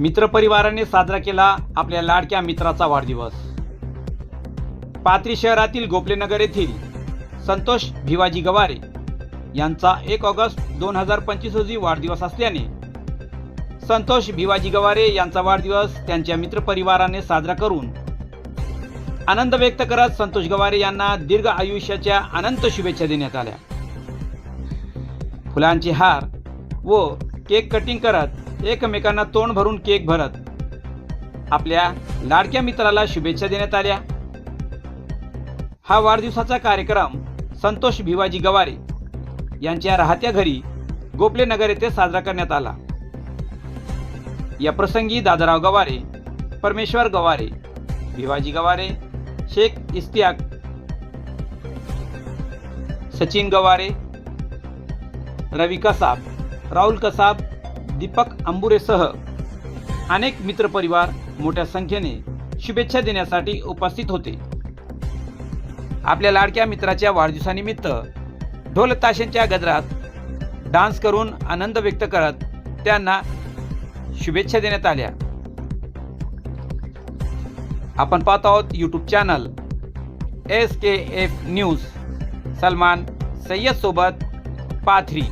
मित्रपरिवाराने साजरा केला आपल्या लाडक्या मित्राचा वाढदिवस. पाथरी शहरातील गोपलेनगर येथील संतोष भिवाजी गवारे यांचा एक ऑगस्ट दोन हजार पंचवीस रोजी वाढदिवस असल्याने संतोष भिवाजी गवारे यांचा वाढदिवस त्यांच्या मित्रपरिवाराने साजरा करून आनंद व्यक्त करत संतोष गवारे यांना दीर्घ आयुष्याच्या अनंत शुभेच्छा देण्यात आल्या. फुलांचे हार व केक कटिंग करत एकमेकांना तोंड भरून केक भरत. आपल्या लाडक्या मित्राला शुभेच्छा देण्यात आल्या. हा वाढदिवसाचा कार्यक्रम संतोष भिवाजी गवारे यांच्या राहत्या घरी गोपले नगर येथे साजरा करण्यात आला. या प्रसंगी दादाराव गवारे परमेश्वर गवारे भिवाजी गवारे शेख इस्तियाक सचिन गवारे रवी कसाब राहुल कसाब दीपक अंबुरेसह अनेक मित्रपरिवार मोठ्या संख्येने शुभेच्छा देण्यासाठी उपस्थित होते. आपल्या लाडक्या मित्राच्या वाढदिवसानिमित्त ढोलताशांच्या गजरात डान्स करून आनंद व्यक्त करत त्यांना शुभेच्छा देण्यात आल्या. आपण पाहत आहोत YouTube channel S K F news Salman Sayyed सोबत पाथरी.